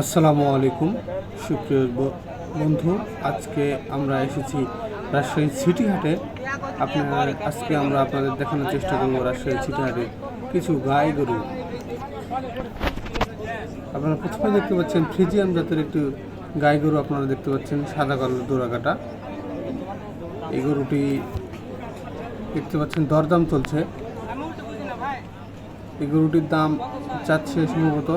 আসসালামু আলাইকুম। সুপ্রিয় বন্ধু, আজকে আমরা এসেছি রাজশাহী সিটি হাটে। আপনার আজকে আমরা আপনাদের দেখানোর চেষ্টা করব রাজশাহী সিটি হাটে কিছু গাই গরু। আপনারা প্রথমে দেখতে পাচ্ছেন ফ্রিজিয়াম জাতের একটি গাই গরু আপনারা দেখতে পাচ্ছেন, সাদা কালো দোরাকাটা। এই গরুটি দেখতে পাচ্ছেন দরদাম চলছে। এই গরুটির দাম চাচ্ছে সম্ভবত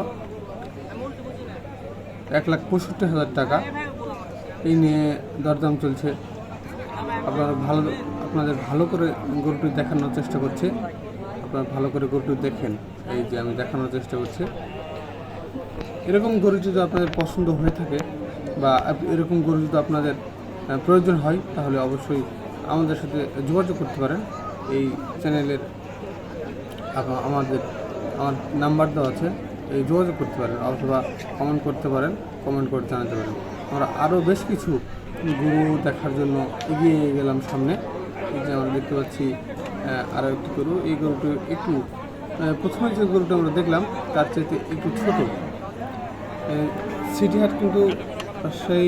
এক লাখ পঁয়ষট্টি হাজার টাকা। এই নিয়ে দরদাম চলছে। আপনারা ভালো, আপনাদের ভালো করে গরুটি দেখানোর চেষ্টা করছে। আপনারা ভালো করে গরুটি দেখেন। এই যে আমি দেখানোর চেষ্টা করছি। এরকম গরু যদি আপনাদের পছন্দ হয়ে থাকে বা এরকম গরু যদি আপনাদের প্রয়োজন হয়, তাহলে অবশ্যই আমাদের সাথে যোগাযোগ করতে পারেন। এই চ্যানেলের আমাদের, আমার নাম্বার দেওয়া আছে। যোগাযোগ করতে পারেন অথবা কমেন্ট করতে পারেন কমেন্ট করে জানাতে পারেন। আমরা আরও বেশ কিছু গরু দেখার জন্য এগিয়ে গেলাম সামনে। যে আমরা দেখতে পাচ্ছি আরও একটি গরু। এই গরুটি একটু প্রথমে যে গরুটা আমরা দেখলাম, তার চাইতে একটু ছোট। সিটি হাট কিন্তু সেই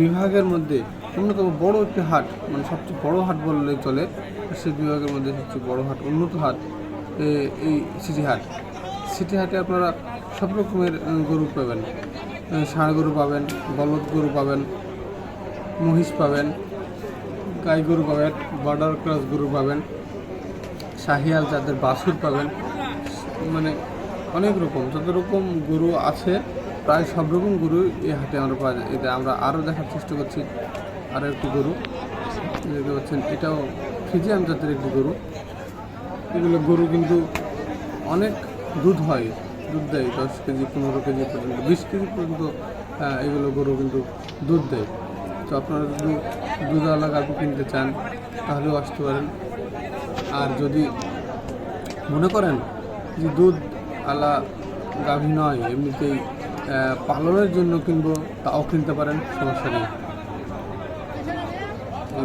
বিভাগের মধ্যে অন্যতম বড় একটি হাট মানে সবচেয়ে বড় হাট বললে চলে। সেই বিভাগের মধ্যে সবচেয়ে বড় হাট, উন্নত হাট এই সিটি হাট। সিটি হাটে আপনারা সব রকমের গরু পাবেন। ষাঁড় গরু পাবেন, বলদ গরু পাবেন, মহিষ পাবেন, গাই গরু পাবেন, বর্ডার ক্রস গরু পাবেন, শাহিয়াল যাদের বাছুর পাবেন মানে অনেক রকম, যত রকম গরু আছে, প্রায় সব রকম গরু এই হাটে আমরা পাওয়া যায়। এটা আমরা আরও দেখার চেষ্টা করছি, আরও একটি গরু। দেখতে পাচ্ছেন, এটাও ফিজিয়াম জাতের একটি গরু। এগুলো গরু কিন্তু অনেক দুধ হয়, দুধ দেয়, দশ কেজি, পনেরো কেজি পর্যন্ত, বিশ কেজি পর্যন্ত এগুলো গরু কিন্তু দুধ দেয়। তো আপনারা যদি দুধওয়ালা গাভি কিনতে চান তাহলেও আসতে পারেন। আর যদি মনে করেন যে দুধ আলা গাভী নয়, এমনিতেই পালনের জন্য কিনবো, তাও কিনতে পারেন, সমস্যা নেই।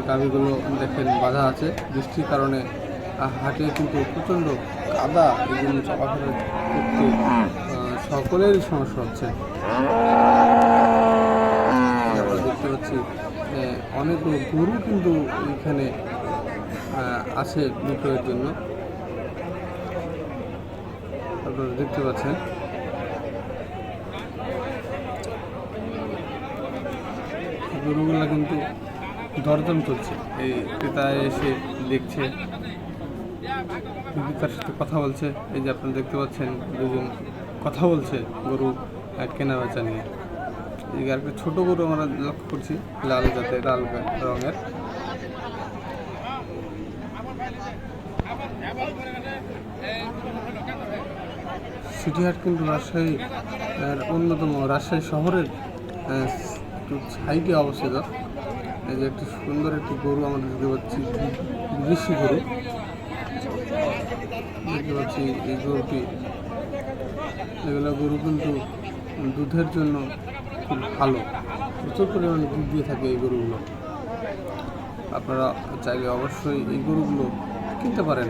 গাভিগুলো দেখেন বাধা আছে, বৃষ্টির কারণে হাটে কিন্তু প্রচণ্ড কাদা এগুলো চলাফেরা করতে সকলেরই সমস্যা হচ্ছে। আমরা দেখতে পাচ্ছি অনেকগুলো গরু কিন্তু এখানে আছে বিক্রয়ের জন্য। আপনারা দেখতে পাচ্ছেন। গরুগুলা কিন্তু দরদাম চলছে। এই ক্রেতা এসে দেখছে। বিক্রেতার সাথে কথা বলছে। এই যে আপনারা দেখতে পাচ্ছেন দুজন কথা বলছে গরু কেনা বেচা নিয়ে। এই আরেকটা ছোট গরু আমরা লক্ষ্য করছি, লাল জাতের, লাল রঙের। সিটি হাট কিন্তু রাজশাহী অন্যতম রাজশাহী শহরের একটু সাইডে অবস্থিত। এই যে একটি সুন্দর একটি গরু আমরা দেখতে পাচ্ছি বিদেশি গরু। এই গরুটি এগুলো গরু কিন্তু দুধের জন্য খুব ভালো। প্রচুর পরিমাণে দুধ দিয়ে থাকে এই গরুগুলো। আপনারা চাইলে অবশ্যই এই গরুগুলো কিনতে পারেন।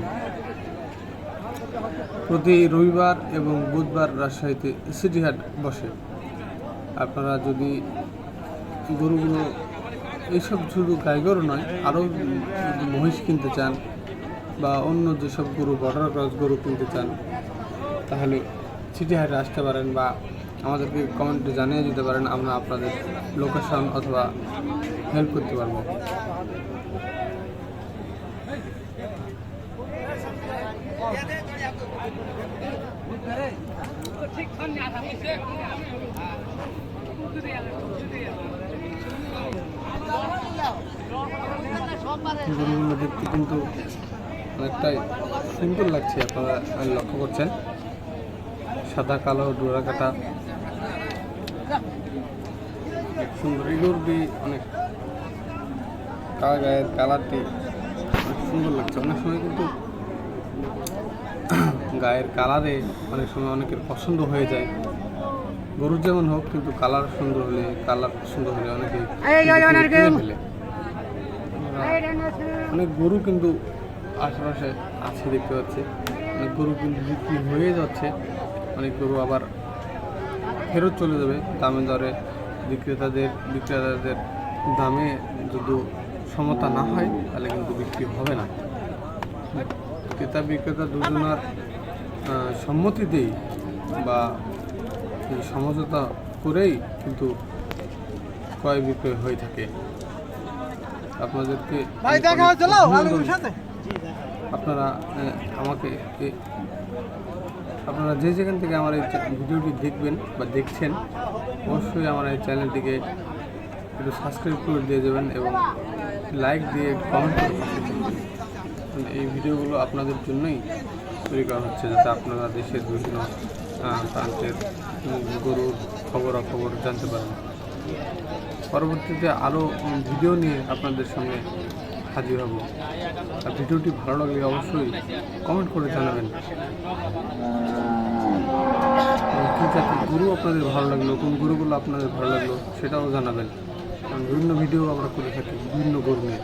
প্রতি রবিবার এবং বুধবার রাজশাহীতে সিটি হাট বসে। আপনারা যদি গরুগুলো, এইসব শুধু গাই গরু নয়, আরও মহিষ কিনতে চান বা অন্য যেসব গরু বর্ডার ক্রস গরু কিনতে চান তাহলে সিটি হাটে আসতে পারেন বা আমাদেরকে কমেন্টে জানিয়ে দিতে পারেন আমরা আপনাদের লোকেশন অথবা হেল্প করতে পারব। গরুগুলো দেখতে কিন্তু অনেকটাই সুন্দর লাগছে আপনারা আমি লক্ষ্য করছেন। সাদা কালো ডোরা কাটা। সুন্দর এই গরুটি অনেক। কালা গায়ের কালারটি অনেক সুন্দর লাগছে। অনেক সময় কিন্তু গায়ের কালারে অনেক সময় অনেকের পছন্দ হয়ে যায়। গরুর যেমন হোক কিন্তু কালার সুন্দর হলে কালার সুন্দর হলে অনেকে অনেক গরু কিন্তু আশেপাশে আছে দেখতে পাচ্ছি। অনেক গরু কিন্তু বিক্রি হয়ে যাচ্ছে। অনেক গরু আবার ফেরত চলে যাবে দামে দরে। বিক্রেতাদের বিক্রেতাদের দামে যদি সমতা না হয় তাহলে কিন্তু বিক্রি হবে না। ক্রেতা বিক্রেতা দুজনার সম্মতিতেই বা সমঝোতা করেই কিন্তু ক্রয় বিক্রয় হয়ে থাকে। আপনাদেরকে আপনারা আমাকে আপনারা যে যেখান থেকে আমার এই ভিডিওটি দেখবেন বা দেখছেন, অবশ্যই আমার এই চ্যানেলটিকে একটু সাবস্ক্রাইব করে দিয়ে যাবেন এবং লাইক দিয়ে কমেন্ট করে এই ভিডিওগুলো আপনাদের জন্যই তৈরি করা হচ্ছে যাতে আপনারা দেশের বিভিন্ন প্রান্তের গরুর খবরাখবর জানতে পারেন। পরবর্তীতে আরও ভিডিও নিয়ে আপনাদের সঙ্গে হাজির হব। আর ভিডিওটি ভালো লাগলে অবশ্যই কমেন্ট করে জানাবেন। কী জাতির গুরু আপনাদের ভালো লাগল, কোন গুরুগুলো আপনাদের ভালো লাগল সেটাও জানাবেন। কারণ বিভিন্ন ভিডিও আমরা করে থাকি, বিভিন্ন গরু নিয়ে।